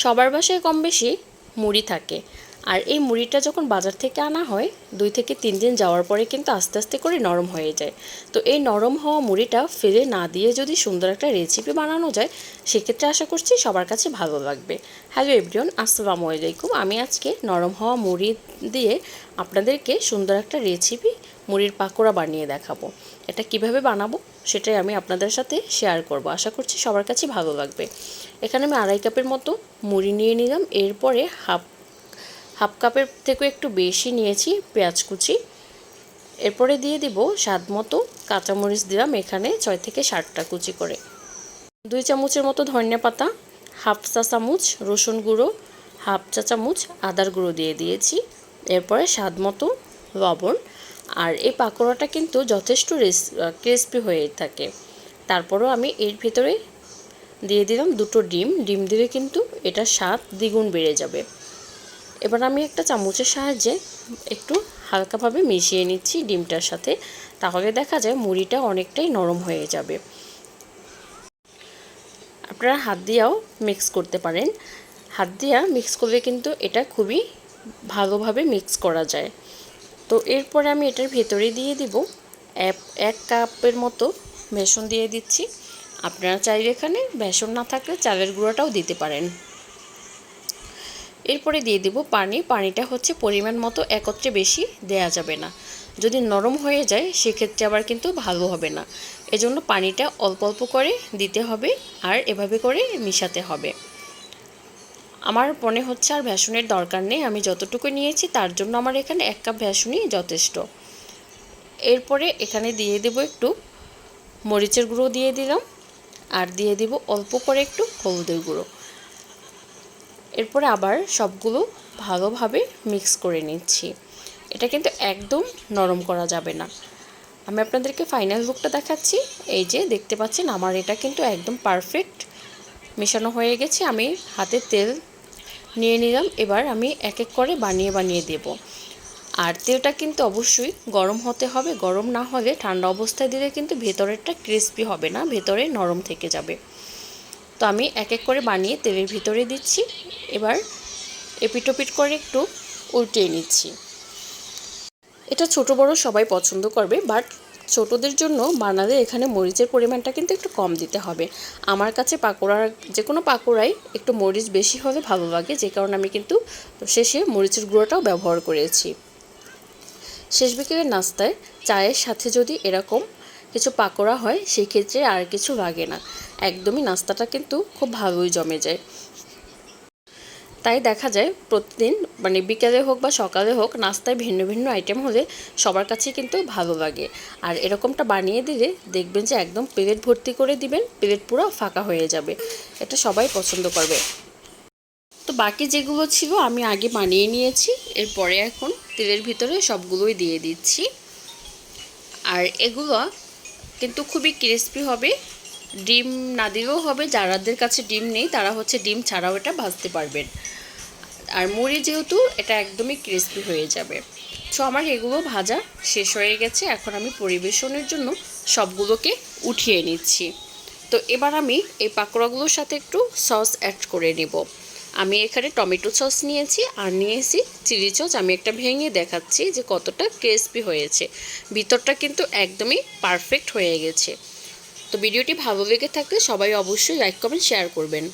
সবার বাসায় কম বেশি মুড়ি থাকে। আর এই মুড়িটা যখন বাজার থেকে আনা হয়, দুই থেকে তিন দিন যাওয়ার পরে কিন্তু আস্তে আস্তে করে নরম হয়ে যায়। তো এই নরম হওয়া মুড়িটা ফেলে না দিয়ে যদি সুন্দর একটা রেসিপি বানানো যায়, সেক্ষেত্রে আশা করছি সবার কাছে ভালো লাগবে। হ্যালো এভরিওন আসসালামু আলাইকুম। আমি আজকে নরম হওয়া মুড়ি দিয়ে আপনাদেরকে সুন্দর একটা রেসিপি মুড়ির পাকোড়া বানিয়ে দেখাবো। এটা কীভাবে বানাবো, সেটাই আমি আপনাদের সাথে শেয়ার করব। আশা করছি সবার কাছে ভালো লাগবে। এখানে আমি আড়াই কাপের মতো মুড়ি নিয়ে নিলাম। এরপরে হাফ হাফ কাপের থেকেও একটু বেশি নিয়েছি পেঁয়াজ কুচি। এরপরে দিয়ে দিব স্বাদ মতো কাঁচামরিচ দিলাম এখানে ছয় থেকে ষাটটা কুচি করে। দুই চামচের মতো ধনিয়া পাতা, হাফ চা চামচ রসুন গুঁড়ো, হাফ চা চামচ আদার গুঁড়ো দিয়ে দিয়েছি। এরপরে স্বাদ মতো লবণ। আর এই পাকোড়াটা কিন্তু যথেষ্ট ক্রিসপি হয়ে থাকে। তারপরও আমি এর ভিতরে দিয়ে দিলাম দুটো ডিম। ডিম দিলে কিন্তু এটা স্বাদ দ্বিগুণ বেড়ে যাবে। এবার আমি একটা চামচের সাহায্যে একটু হালকাভাবে মিশিয়ে নিচ্ছি ডিমটার সাথে, তাহলে দেখা যায় মুড়িটা অনেকটাই নরম হয়ে যাবে। আপনারা হাত দিয়েও মিক্স করতে পারেন। হাত দিয়া মিক্স করলে কিন্তু এটা খুবই ভালোভাবে মিক্স করা যায়। তো এরপরে আমি এটার ভেতরে দিয়ে দিব এক কাপের মতো বেসন দিয়ে দিচ্ছি। আপনারা চাইলে এখানে বেসন না থাকলে চালের গুঁড়োটাও দিতে পারেন। এরপরে দিয়ে দেব পানি। পানিটা হচ্ছে পরিমাণ মতো একত্রে বেশি দেয়া যাবে না। যদি নরম হয়ে যায়, সেক্ষেত্রে আবার কিন্তু ভালো হবে না। এজন্য পানিটা অল্প অল্প করে দিতে হবে আর এভাবে করে মিশাতে হবে। আমার মনে হচ্ছে আর ভ্যাসনের দরকার নেই। আমি যতটুকু নিয়েছি, তার জন্য আমার এখানে এক কাপ ভ্যাসনই যথেষ্ট। এরপরে এখানে দিয়ে দেব একটু মরিচের গুঁড়ো দিয়ে দিলাম। আর দিয়ে দিব অল্প করে একটু হলুদের গুঁড়ো। এরপরে আবার সবগুলো ভালোভাবে মিক্স করে নিচ্ছি। এটা কিন্তু একদম নরম করা যাবে না। আমি আপনাদেরকে ফাইনাল লুকটা দেখাচ্ছি। এই যে দেখতে পাচ্ছেন, আমার এটা কিন্তু একদম পারফেক্ট মেশানো হয়ে গেছে। আমি হাতে তেল নিয়ে নিলাম। এবার আমি এক এক করে বানিয়ে বানিয়ে দেব। আর তেলটা কিন্তু অবশ্যই গরম হতে হবে। গরম না হলে ঠান্ডা অবস্থায় দিলে কিন্তু ভেতরেরটা ক্রিস্পি হবে না। ভেতরে নরম থেকে যাবে। তো আমি এক এক করে বানিয়ে তেলের ভিতরে দিচ্ছি। এবার এপিটোপিট করে একটু উল্টিয়ে নিচ্ছি। এটা ছোট বড় সবাই পছন্দ করবে, বাট ছোটদের জন্য বানালে এখানে মরিচের পরিমাণটা কিন্তু একটু কম দিতে হবে। আমার কাছে পাকোড়ার যে কোনো পাকোড়াই একটু মরিচ বেশি হলে ভালো লাগে, যে কারণে আমি কিন্তু শেষে মরিচের গুঁড়োটাও ব্যবহার করেছি। শেষ বিকেলের নাস্তায় চায়ের সাথে যদি এরকম কিছু পাকোড়া হয়, সেই ক্ষেত্রে আর কিছু লাগে না। একদমই নাস্তাটা কিন্তু খুব ভালোই জমে যায়। তাই দেখা যায় প্রতিদিন মানে বিকালে হোক বা সকালে হোক, নাস্তায় ভিন্ন ভিন্ন আইটেম হলে সবার কাছেই কিন্তু ভালো লাগে। আর এরকমটা বানিয়ে দিলে দেখবেন যে একদম প্লেট ভর্তি করে দিবেন, প্লেট পুরো ফাঁকা হয়ে যাবে। এটা সবাই পছন্দ করবে। তো বাকি যেগুলো ছিল আমি আগে বানিয়ে নিয়েছি। এরপরে এখন তেলের ভিতরে সবগুলোই দিয়ে দিচ্ছি। আর এগুলো কিন্তু খুবই ক্রিস্পি হবে। ডিম না দিলেও হবে, যারাদের কাছে ডিম নেই, তারা হচ্ছে ডিম ছাড়াও এটা ভাজতে পারবেন। আর মুড়ি যেহেতু, এটা একদমই ক্রিস্পি হয়ে যাবে। সো আমার এগুলো ভাজা শেষ হয়ে গেছে। এখন আমি পরিবেশনের জন্য সবগুলোকে উঠিয়ে নিচ্ছি। তো এবার আমি এই পাকোড়াগুলোর সাথে একটু সস অ্যাড করে নেব। আমি এখানে টমেটো সস নিয়েছি আর নিয়েছি চিলি সস। আমি একটা ভেঙে দেখাচ্ছি যে কতটা ক্রিস্পি হয়েছে। ভিতরটা কিন্তু একদমই পারফেক্ট হয়ে গেছে। তো ভিডিওটি ভালো লেগে থাকলে সবাই অবশ্যই লাইক কমেন্ট শেয়ার করবেন।